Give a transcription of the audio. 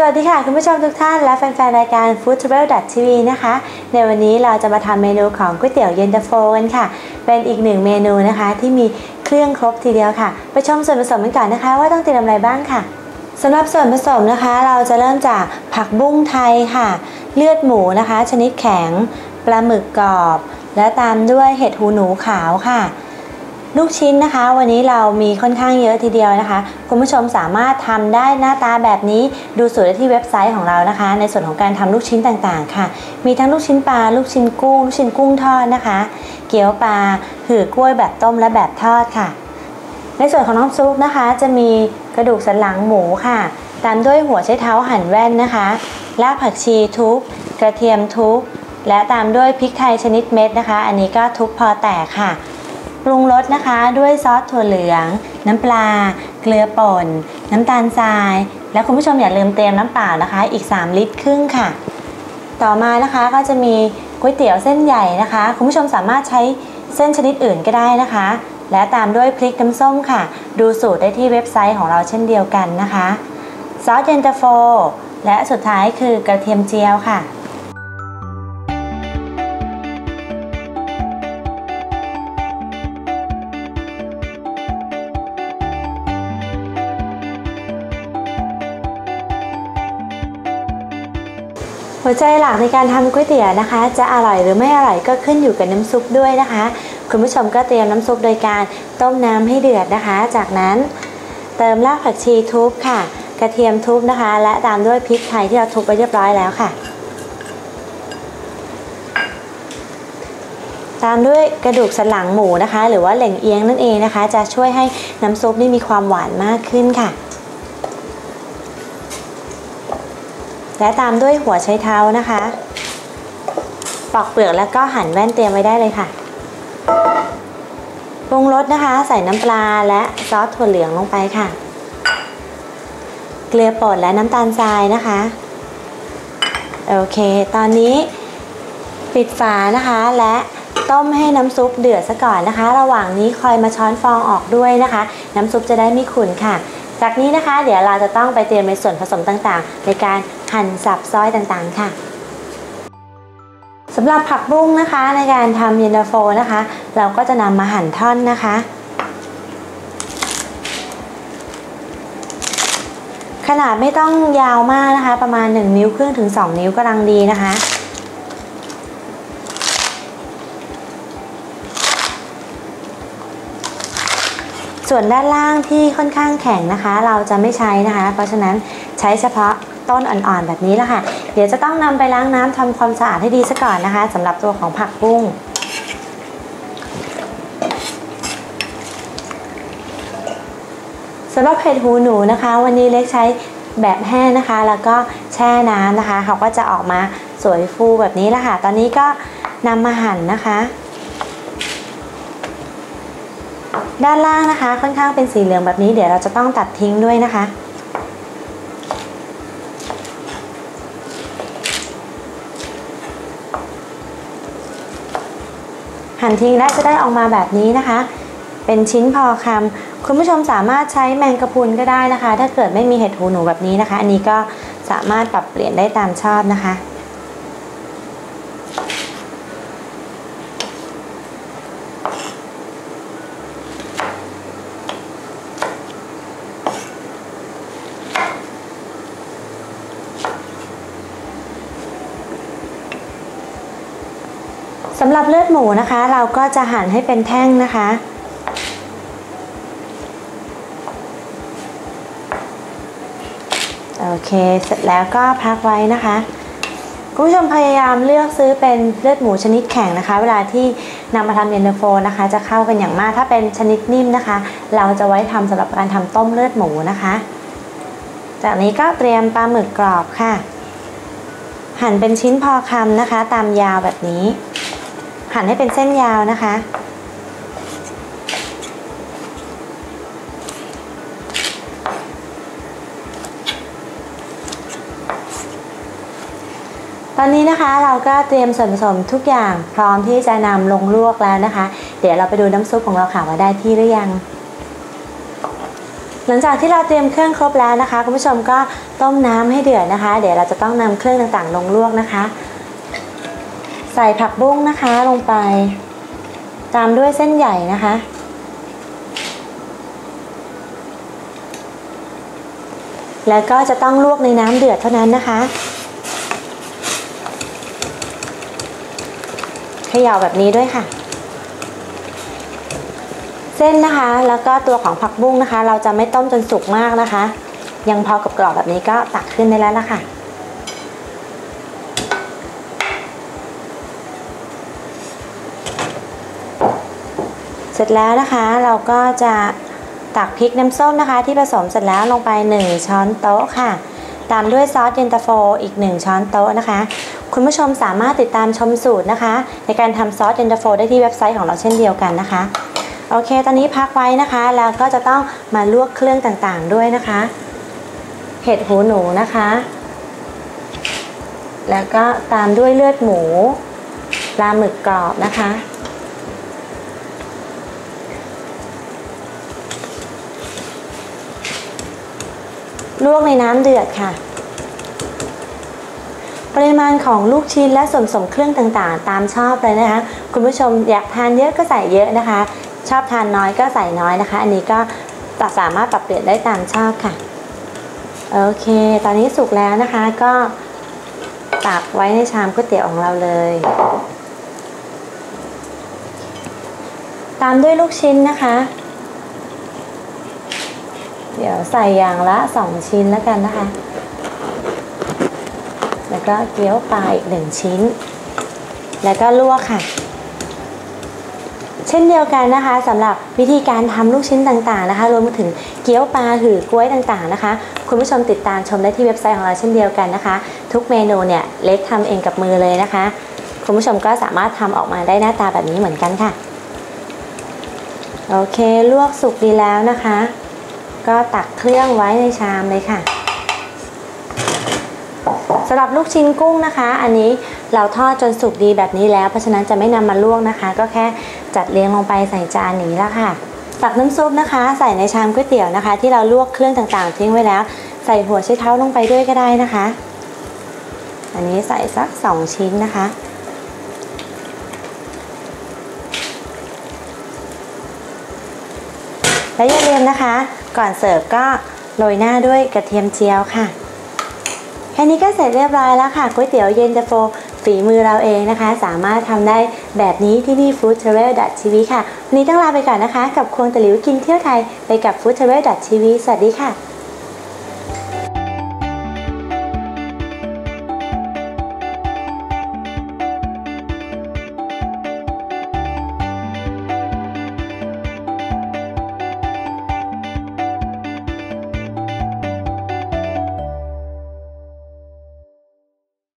สวัสดีค่ะ คุณผู้ชมทุกท่านและแฟนๆ รายการ Food Travel TV นะคะ ในวันนี้เราจะมาทำเมนูของก๋วยเตี๋ยวเย็นตาโฟกันค่ะ เป็นอีกหนึ่งเมนูนะคะที่มีเครื่องครบทีเดียวค่ะ ไปชมส่วนผสมกันก่อนนะคะ ว่าต้องเตรียมอะไรบ้างค่ะสำหรับส่วนผสมนะคะ เราจะเริ่มจากผักบุ้งไทยค่ะ เลือดหมูนะคะ ชนิดแข็งปลาหมึกกรอบ และตามด้วยเห็ดหูหนูขาวค่ะ ลูกชิ้นนะคะ วันนี้เรามีค่อนข้างเยอะทีเดียวนะคะ คุณผู้ชมสามารถทำได้หน้าตาแบบนี้ดูสูตรได้ที่เว็บไซต์ของเรานะคะ ในส่วนของการทำลูกชิ้นต่างๆ ค่ะ มีทั้งลูกชิ้นปลาลูกชิ้นกุ้งลูกชิ้นกุ้งทอดนะคะ เกี๊ยวปลาหือกล้วยแบบต้มและแบบทอดค่ะ ในส่วนของน้ำซุปนะคะ จะมีกระดูกสันหลังหมูค่ะ ตามด้วยหัวไชเท้าหั่นแว่นนะคะรากผักชีทุบกระเทียมทุบและตามด้วยพริกไทยชนิดเม็ดนะคะ อันนี้ก็ทุบพอแตกค่ะ รุงรสนะคะ ด้วยซอสถั่วเหลือง น้ำปลา เกลือป่น น้ำตาลทราย และคุณผู้ชมอย่าลืมเตรียมน้ำเปล่านะคะ อีก 3 ลิตรครึ่งค่ะ ต่อมานะคะก็จะมีก๋วยเตี๋ยวเส้นใหญ่นะคะ คุณผู้ชมสามารถใช้เส้นชนิดอื่นก็ได้นะคะ และตามด้วยพริกน้ำส้มค่ะ ดูสูตรได้ที่เว็บไซต์ของเราเช่นเดียวกันนะคะซอสเย็นตาโฟและสุดท้ายคือกระเทียมเจียวค่ะ หัวใจหลักในการทำก๋วยเตี๋ยวนะคะ จะอร่อยหรือไม่อร่อยก็ขึ้นอยู่กับน้ำซุปด้วยนะคะ คุณผู้ชมก็เตรียมน้ำซุปโดยการต้มน้ำให้เดือดนะคะ จากนั้นเติมรากผักชีทุบค่ะ กระเทียมทุบนะคะ และตามด้วยพริกไทยที่เราทุบไปเรียบร้อยแล้วค่ะ ตามด้วยกระดูกสันหลังหมูนะคะ หรือว่าเหล่งเอียงนั่นเองนะคะ จะช่วยให้น้ำซุปนี่มีความหวานมากขึ้นค่ะ และตามด้วยหัวไชเท้านะคะ ปอกเปลือกแล้วก็หั่นแว่นเตรียมไว้ได้เลยค่ะปรุงรสนะคะ ใส่น้ำปลาและซอสถั่วเหลืองลงไปค่ะ เกลือป่นและน้ำตาลทรายนะคะ โอเค ตอนนี้ปิดฝานะคะและต้มให้น้ำซุปเดือดซะก่อนนะคะ ระหว่างนี้คอยมาช้อนฟองออกด้วยนะคะ น้ำซุปจะได้ไม่ขุ่นค่ะ จากนี้นะคะ เดี๋ยวเราจะต้องไปเตรียมในส่วนผสมต่างๆ ในการหั่นสับซอยต่างๆ ค่ะสำหรับผักบุ้งนะคะในการทำเย็นตาโฟนะคะ เราก็จะนำมาหั่นท่อนนะคะ ขนาดไม่ต้องยาวมากนะคะ ประมาณ 1 นิ้วครึ่งถึง 2 นิ้วกำลังดีนะคะ ส่วนด้านล่างที่ค่อนข้างแข็งนะคะ เราจะไม่ใช้นะคะ เพราะฉะนั้นใช้เฉพาะต้นอ่อนๆแบบนี้แหละค่ะ เดี๋ยวจะต้องนำไปล้างน้ำทำความสะอาดให้ดีซะก่อนนะคะสำหรับตัวของผักบุ้งสำหรับเห็ดหูหนูนะคะ วันนี้เล็กใช้แบบแห้งนะคะ แล้วก็แช่น้ำนะคะ เขาก็จะออกมาสวยฟูแบบนี้แหละค่ะ ตอนนี้ก็นำมาหั่นนะคะ ด้านล่างนะคะค่อนข้างเป็นสีเหลืองแบบนี้เดี๋ยวเราจะต้องตัดทิ้งด้วยนะคะ หั่นทิ้งได้จะได้ออกมาแบบนี้นะคะ เป็นชิ้นพอคำคุณผู้ชมสามารถใช้แมงกะพรุนก็ได้นะคะ ถ้าเกิดไม่มีเห็ดหูหนูแบบนี้นะคะ อันนี้ก็สามารถปรับเปลี่ยนได้ตามชอบนะคะ สำหรับเลือดหมูนะคะ เราก็จะหั่นให้เป็นแท่งนะคะ โอเค เสร็จแล้วก็พักไว้นะคะคุณผู้ชมพยายามเลือกซื้อเป็นเลือดหมูชนิดแข็งนะคะ เวลาที่นำมาทำเย็นตาโฟนะคะ จะเข้ากันอย่างมากถ้าเป็นชนิดนิ่มนะคะ เราจะไว้ทำสำหรับการทำต้มเลือดหมูนะคะ จากนี้ก็เตรียมปลาหมึกกรอบค่ะ หั่นเป็นชิ้นพอคำนะคะ ตามยาวแบบนี้ หั่นให้เป็นเส้นยาวนะคะ ตอนนี้นะคะเราก็เตรียมส่วนผสมทุกอย่างพร้อมที่จะนำลงลวกแล้วนะคะ เดี๋ยวเราไปดูน้ำซุปของเราค่ะว่าได้ที่หรือยัง หลังจากที่เราเตรียมเครื่องครบแล้วนะคะคุณผู้ชมก็ต้มน้ำให้เดือดนะคะ เดี๋ยวเราจะต้องนำเครื่องต่างๆ ลงลวกนะคะ ใส่ผักบุ้งนะคะลงไป ตามด้วยเส้นใหญ่นะคะ แล้วก็จะต้องลวกในน้ำเดือดเท่านั้นนะคะเขย่าแบบนี้ด้วยค่ะ เส้นนะคะ แล้วก็ตัวของผักบุ้งนะคะ เราจะไม่ต้มจนสุกมากนะคะ ยังพอกรอบแบบนี้ก็ตักขึ้นได้แล้วล่ะค่ะ สร็จแล้วนะคะเราก็จะตักพริกน้ำส้มนะคะ ที่ผสมเสร็จแล้วลงไป 1 ช้อนโต๊ะค่ะ ตามด้วยซอสเย็นตาโฟอีก 1 ช้อนโต๊ะนะคะ คุณผู้ชมสามารถติดตามชมสูตรนะคะ ในการทำซอสเย็นตาโฟได้ที่เว็บไซต์ของเราเช่นเดียวกันนะคะ โอเค ตอนนี้พักไว้นะคะ แล้วก็จะต้องมาลวกเครื่องต่างๆด้วยนะคะ เห็ดหูหนูนะคะ แล้วก็ตามด้วยเลือดหมูปลาหมึกกรอบนะคะ ลวกในน้ำเดือดค่ะ ปริมาณของลูกชิ้นและส่วนผสมเครื่องต่างๆ ตามชอบเลยนะคะ คุณผู้ชมอยากทานเยอะก็ใส่เยอะนะคะ ชอบทานน้อยก็ใส่น้อยนะคะ อันนี้ก็สามารถปรับเปลี่ยนได้ตามชอบค่ะ โอเค ตอนนี้สุกแล้วนะคะก็ตักไว้ในชามก๋วยเตี๋ยวของเราเลย ตามด้วยลูกชิ้นนะคะ เดี๋ยวใส่อย่างละ 2 ชิ้นแล้วกันนะคะ แล้วก็เกี๊ยวปลาอีก 1 ชิ้น แล้วก็ลวกค่ะ เช่นเดียวกันนะคะสำหรับวิธีการทำลูกชิ้นต่างๆนะคะ รวมไปถึงเกี๊ยวปลาหือกล้วยต่างๆนะคะ คุณผู้ชมติดตามชมได้ที่เว็บไซต์ของเราเช่นเดียวกันนะคะ ทุกเมนูเนี่ยเล็กทำเองกับมือเลยนะคะ คุณผู้ชมก็สามารถทำออกมาได้หน้าตาแบบนี้เหมือนกันค่ะ โอเคลวกสุกดีแล้วนะคะ ก็ตักเครื่องไว้ในชามเลยค่ะสำหรับลูกชิ้นกุ้งนะคะ อันนี้เราทอดจนสุกดีแบบนี้แล้ว เพราะฉะนั้นจะไม่นำมาลวกนะคะ ก็แค่จัดเรียงลงไปใส่จานนี้แล้วค่ะตักน้ำซุปนะคะ ใส่ในชามก๋วยเตี๋ยวนะคะ ที่เราลวกเครื่องต่างๆ ทิ้งไว้แล้ว ใส่หัวไชเท้าลงไปด้วยก็ได้นะคะ อันนี้ใส่สัก 2 ชิ้นนะคะ และอย่าลืมนะคะ ก่อนเสิร์ฟก็โรยหน้าด้วยกระเทียมเจียวค่ะ แค่นี้ก็เสร็จเรียบร้อยแล้วค่ะก๋วยเตี๋ยวเย็นตาโฟฝีมือเราเองนะคะ สามารถทำได้แบบนี้ที่นี่ Food Travel TV ค่ะ วันนี้ต้องลาไปก่อนนะคะ กับควงตะหลิวกินเที่ยวไทยไปกับ Food Travel TV สวัสดีค่ะ